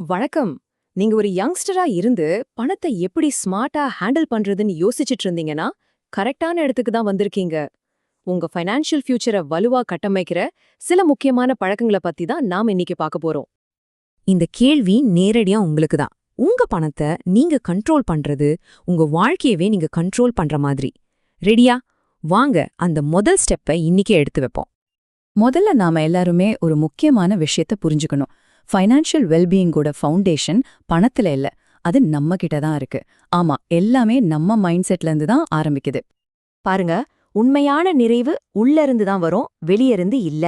வணக்கம். நீங்க ஒரு யங்ஸ்டரா இருந்து பணத்தை எப்படி ஸ்மார்ட்டா ஹேண்டில் பண்றதுன்னு யோசிச்சுட்டு இருந்தீங்கன்னா கரெக்டான இடத்துக்கு தான் வந்திருக்கீங்க. உங்க ஃபைனான்ஷியல் ஃபியூச்சரை வலுவா கட்டமைக்கிற சில முக்கியமான பழக்கங்களை பத்தி தான் நாம இன்னைக்கு பார்க்க போறோம். இந்த கேள்வி நேரடியா உங்களுக்கு தான். உங்க பணத்தை நீங்க கண்ட்ரோல் பண்றது உங்க வாழ்க்கையவே நீங்க கண்ட்ரோல் பண்ற மாதிரி. ரெடியா? வாங்க அந்த முதல் ஸ்டெப்பை இன்னிக்கே எடுத்து வைப்போம். முதல்ல நாம எல்லாருமே ஒரு முக்கியமான விஷயத்த புரிஞ்சுக்கணும். ஃபைனான்ஷியல் வெல்பீயிங்கோட ஃபவுண்டேஷன் பணத்துல இல்ல. அது நம்ம கிட்ட தான் இருக்கு. ஆமா எல்லாமே நம்ம மைண்ட் செட்ல இருந்து தான் ஆரம்பிக்குது. பாருங்க உண்மையான நிறைவு உள்ள இருந்து தான் வரும் வெளிய இருந்து இல்ல.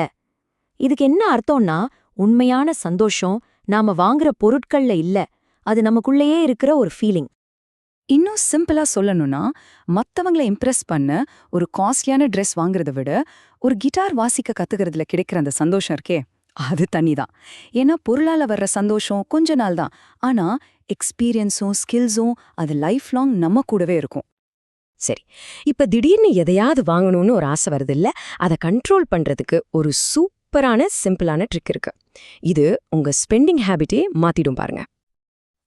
இதுக்கு என்ன அர்த்தம்னா உண்மையான சந்தோஷம் நாம வாங்குற பொருட்கள்ல இல்ல. அது நமக்குள்ளேயே இருக்கிற ஒரு ஃபீலிங் இன்னும் சிம்பிளா சொல்லணும்னா மத்தவங்கள இம்ப்ரெஸ் பண்ண ஒரு காஸ்ட்லியான ட்ரெஸ் வாங்குறத விட ஒரு கிட்டார் வாசிக்க கத்துக்கிறதுல கிடைக்கிற அந்த சந்தோஷம் இருக்கே. அது தனிதான். ஏன்னா பொருளால வர்ற சந்தோஷம் கொஞ்ச நாள் தான். ஆனா எக்ஸ்பீரியன்ஸும் ஸ்கில்ஸும் அது லைஃப் லாங் நம்ம கூடவே இருக்கும். சரி இப்ப திடீர்னு எதையாவது வாங்கணும்னு ஒரு ஆசை வருது இல்ல அதை கண்ட்ரோல் பண்றதுக்கு ஒரு சூப்பரான சிம்பிளான ட்ரிக் இருக்கு. இது உங்க ஸ்பெண்டிங் ஹேபிட்டே மாத்திடும் பாருங்க.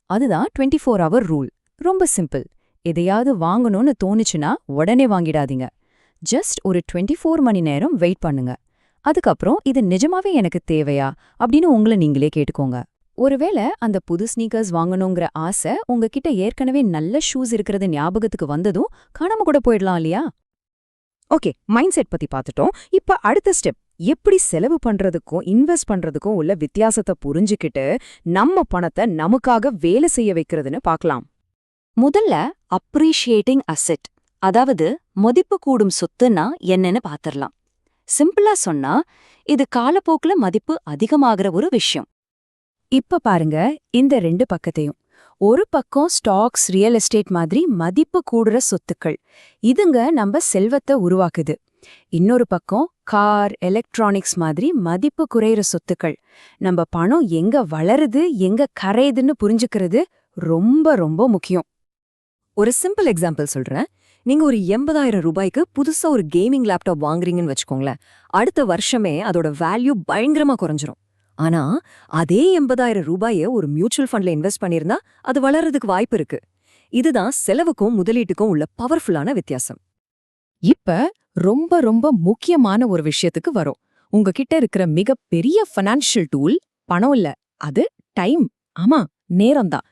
அதுதான் டுவெண்ட்டி ஃபோர் ஹவர் ரூல் ரொம்ப சிம்பிள் எதையாவது வாங்கணும்னு தோணுச்சுன்னா உடனே வாங்கிடாதீங்க. ஜஸ்ட் ஒரு டுவெண்ட்டி ஃபோர் மணி நேரம் வெயிட் பண்ணுங்க. அதுக்கப்புறம் இது நிஜமாவே எனக்கு தேவையா? அப்படின்னு உங்களை நீங்களே கேட்டுக்கோங்க. ஒருவேளை அந்த புது ஸ்னீக்கர்ஸ் வாங்கணுங்கிற ஆசை உங்ககிட்ட ஏற்கனவே நல்ல ஷூஸ் இருக்கிறது ஞாபகத்துக்கு வந்ததும் காணாம கூட போயிடலாம் இல்லையா? ஓகே மைண்ட் செட் பத்தி பார்த்துட்டோம். இப்ப அடுத்த ஸ்டெப் எப்படி செலவு பண்றதுக்கும் இன்வெஸ்ட் பண்றதுக்கும் உள்ள வித்தியாசத்தை புரிஞ்சுக்கிட்டு நம்ம பணத்தை நமக்காக வேலை செய்ய வைக்கிறதுன்னு பார்க்கலாம். முதல்ல அப்ரிஷியேட்டிங் அசெட் அதாவது மதிப்பு கூடும் சொத்துன்னா என்னன்னு பாத்திரலாம் சிம்பிளா சொன்னா இது காலப்போக்குல மதிப்பு அதிகமாகிற ஒரு விஷயம். இப்ப பாருங்க இந்த ரெண்டு பக்கத்தையும். ஒரு பக்கம் ஸ்டாக்ஸ் ரியல் எஸ்டேட் மாதிரி மதிப்பு கூடுற சொத்துக்கள். இதுங்க நம்ம செல்வத்தை உருவாக்குது. இன்னொரு பக்கம் கார் எலக்ட்ரானிக்ஸ் மாதிரி மதிப்பு குறையிற சொத்துக்கள். நம்ம பணம் எங்க வளருது எங்க கரையுதுன்னு புரிஞ்சுக்கிறது ரொம்ப ரொம்ப முக்கியம். ஒரு சிம்பிள் எக்ஸாம்பிள் சொல்றேன். நீங்க ஒரு எண்பதாயிரம் ரூபாய்க்கு புதுசா ஒரு கேமிங் லேப்டாப் வாங்குறீங்கன்னு வச்சுக்கோங்களேன். அடுத்த வருஷமே அதோட வேல்யூ பயங்கரமா குறைஞ்சிரும். ஆனா அதே எண்பதாயிரம் ரூபாய ஒரு மியூச்சுவல் ஃபண்ட்ல இன்வெஸ்ட் பண்ணிருந்தா அது வளர்றதுக்கு வாய்ப்பு இருக்கு. இதுதான் செலவுக்கும் முதலீட்டுக்கும் உள்ள பவர்ஃபுல்லான வித்தியாசம். இப்ப ரொம்ப ரொம்ப முக்கியமான ஒரு விஷயத்துக்கு வரும். உங்ககிட்ட இருக்கிற மிகப்பெரிய ஃபைனான்ஷியல் டூல் பணம் இல்ல. அது டைம் ஆமா நேரம்தான்.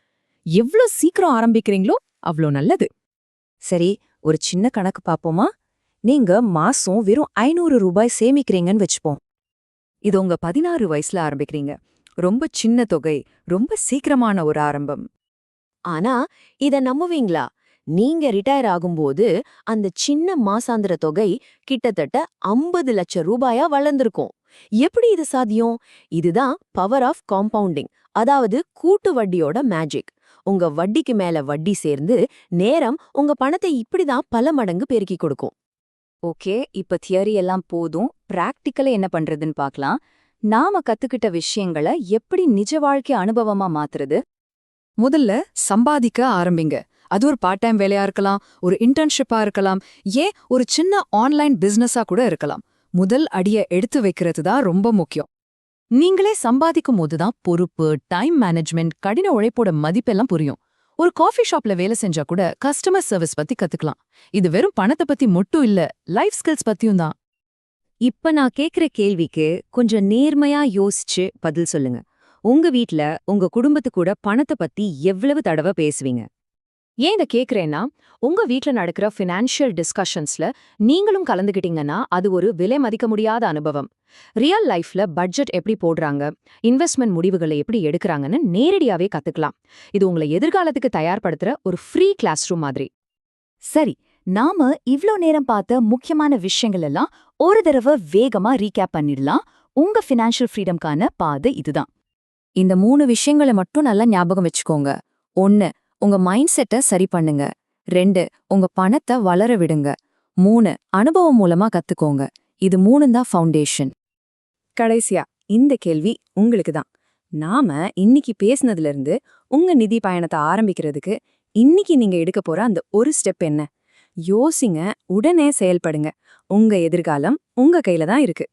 எவ்ளோ சீக்கிரம் ஆரம்பிக்கிறீங்களோ அவ்ளோ நல்லது. சரி ஒரு சின்ன கணக்கு பாப்போமா? நீங்க மாசம் வெறும் ஐநூறு ரூபாய் சேமிக்கிறீங்கன்னு வச்சுப்போம். இது உங்க பதினாறு வயசுல ஆரம்பிக்கிறீங்க. ரொம்ப சின்ன தொகை ரொம்ப சீக்கிரமான ஒரு ஆரம்பம். ஆனா இத நம்புவீங்களா? நீங்க ரிட்டையர் ஆகும்போது அந்த சின்ன மாசாந்திர தொகை கிட்டத்தட்ட ஐம்பது லட்சம் ரூபாயா வளர்ந்திருக்கும். எப்படி இது சாத்தியம்? இதுதான் பவர் ஆஃப் காம்பவுண்டிங் அதாவது கூட்டு வட்டியோட மேஜிக் உங்க வட்டிக்கு மேல வட்டி சேர்ந்து நேரம் உங்க பணத்தை இப்படிதான் பல மடங்கு பெருக்கி கொடுக்கும். ஓகே இப்ப தியரி எல்லாம் போதும். பிராக்டிக்கலா என்ன பண்றதுன்னு பார்க்கலாம் நாம கத்துக்கிட்ட விஷயங்களை எப்படி நிஜ வாழ்க்கை அனுபவமா மாத்துறது? முதல்ல சம்பாதிக்க ஆரம்பிங்க. அது ஒரு பார்ட் டைம் வேலையா இருக்கலாம் ஒரு இன்டர்ன்ஷிப்பா இருக்கலாம் ஏன் ஒரு சின்ன ஆன்லைன் பிசினஸா கூட இருக்கலாம். முதல் அடிய எடுத்து வைக்கிறது தான் ரொம்ப முக்கியம். நீங்களே சம்பாதிக்கும் போதுதான் பொறுப்பு டைம் மேனேஜ்மெண்ட் கடின உழைப்போட மதிப்பெல்லாம் புரியும். ஒரு காஃபி ஷாப்ல வேலை செஞ்சா கூட கஸ்டமர் சர்வீஸ் பத்தி கத்துக்கலாம். இது வெறும் பணத்தை பத்தி மட்டும் இல்ல லைஃப் ஸ்கில்ஸ் பத்தியும் தான். இப்ப நான் கேக்குற கேள்விக்கு கொஞ்சம் நேர்மையா யோசிச்சு பதில் சொல்லுங்க. உங்க வீட்ல உங்க குடும்பத்து கூட பணத்தை பத்தி எவ்வளவு தடவை பேசுவீங்க? ஏன் இதை கேக்குறேன்னா உங்க வீட்டில் நடக்கிற ஃபினான்ஷியல் டிஸ்கஷன்ஸ்ல நீங்களும் கலந்துக்கிட்டீங்கன்னா அது ஒரு விலை மதிக்க முடியாத அனுபவம். ரியல் லைஃப்ல பட்ஜெட் எப்படி போடுறாங்க இன்வெஸ்ட்மெண்ட் முடிவுகளை எப்படி எடுக்கறாங்கன்னு நேரடியாவே கத்துக்கலாம். இது உங்களை எதிர்காலத்துக்கு தயார்படுத்துற ஒரு ஃப்ரீ கிளாஸ் ரூம் மாதிரி. சரி நாம இவ்ளோ நேரம் பார்த்த முக்கியமான விஷயங்கள் எல்லாம் ஒரு தடவை வேகமா ரீகேப் பண்ணிடலாம். உங்க ஃபினான்ஷியல் ஃப்ரீடம்கான பாதை இதுதான். இந்த மூணு விஷயங்களை மட்டும் நல்லா ஞாபகம் வச்சுக்கோங்க. ஒன்னு உங்க மைண்ட் செட்டை சரி பண்ணுங்க. ரெண்டு உங்க பணத்தை வளர விடுங்க. மூணு அனுபவம் மூலமா கத்துக்கோங்க. இது மூணு தான் ஃபவுண்டேஷன் கடைசியா இந்த கேள்வி உங்களுக்கு தான். நாம இன்னைக்கு பேசுனதுல இருந்து உங்க நிதி பயணத்தை ஆரம்பிக்கிறதுக்கு இன்னைக்கு நீங்க எடுக்க போற அந்த ஒரு ஸ்டெப் என்ன? யோசிங்க உடனே செயல்படுங்க. உங்க எதிர்காலம் உங்க கையில தான் இருக்கு.